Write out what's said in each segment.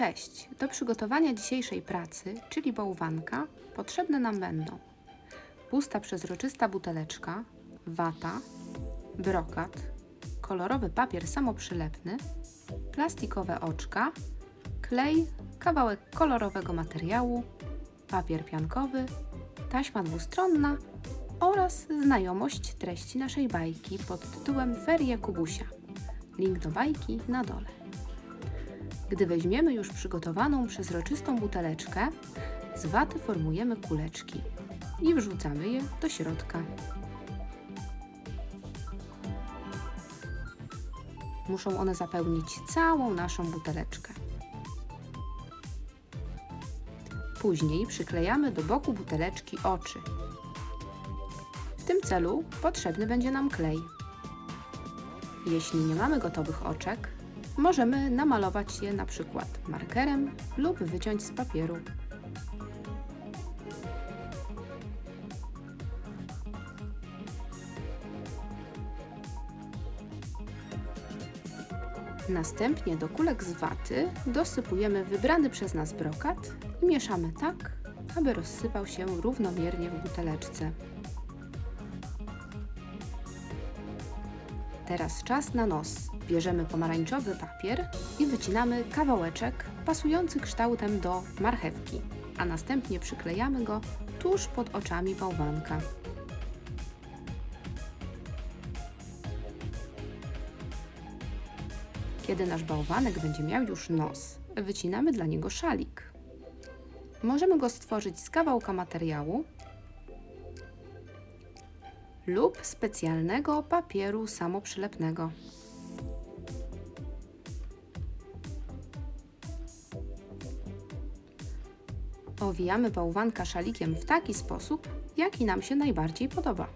Cześć! Do przygotowania dzisiejszej pracy, czyli bałwanka, potrzebne nam będą pusta przezroczysta buteleczka, wata, brokat, kolorowy papier samoprzylepny, plastikowe oczka, klej, kawałek kolorowego materiału, papier piankowy, taśma dwustronna oraz znajomość treści naszej bajki pod tytułem Ferie Kubusia. Link do bajki na dole. Gdy weźmiemy już przygotowaną przezroczystą buteleczkę, z waty formujemy kuleczki i wrzucamy je do środka. Muszą one zapełnić całą naszą buteleczkę. Później przyklejamy do boku buteleczki oczy. W tym celu potrzebny będzie nam klej. Jeśli nie mamy gotowych oczek, możemy namalować je na przykład markerem lub wyciąć z papieru. Następnie do kulek z waty dosypujemy wybrany przez nas brokat i mieszamy tak, aby rozsypał się równomiernie w buteleczce. Teraz czas na nos. Bierzemy pomarańczowy papier i wycinamy kawałeczek pasujący kształtem do marchewki, a następnie przyklejamy go tuż pod oczami bałwanka. Kiedy nasz bałwanek będzie miał już nos, wycinamy dla niego szalik. Możemy go stworzyć z kawałka materiału lub specjalnego papieru samoprzylepnego. Owijamy bałwanka szalikiem w taki sposób, jaki nam się najbardziej podoba.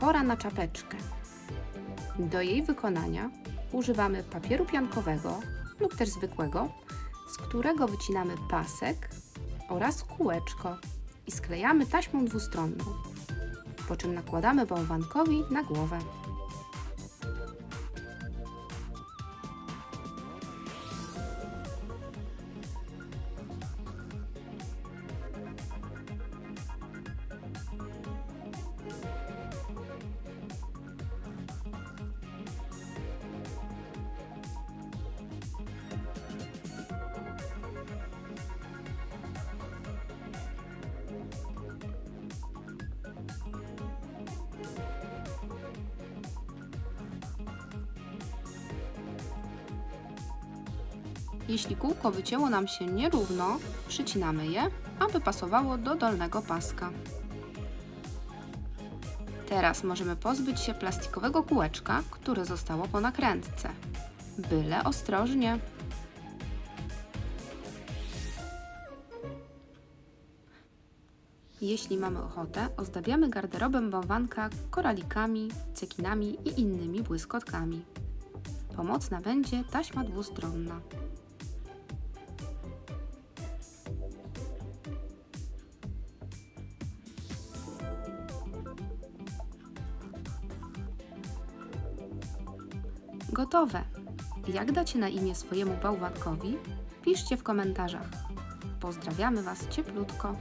Pora na czapeczkę. Do jej wykonania używamy papieru piankowego lub też zwykłego, z którego wycinamy pasek oraz kółeczko i sklejamy taśmą dwustronną, po czym nakładamy bałwankowi na głowę. Jeśli kółko wycięło nam się nierówno, przycinamy je, aby pasowało do dolnego paska. Teraz możemy pozbyć się plastikowego kółeczka, które zostało po nakrętce. Byle ostrożnie. Jeśli mamy ochotę, ozdabiamy garderobę bałwanka koralikami, cekinami i innymi błyskotkami. Pomocna będzie taśma dwustronna. Gotowe! Jak dacie na imię swojemu bałwankowi? Piszcie w komentarzach. Pozdrawiamy Was cieplutko.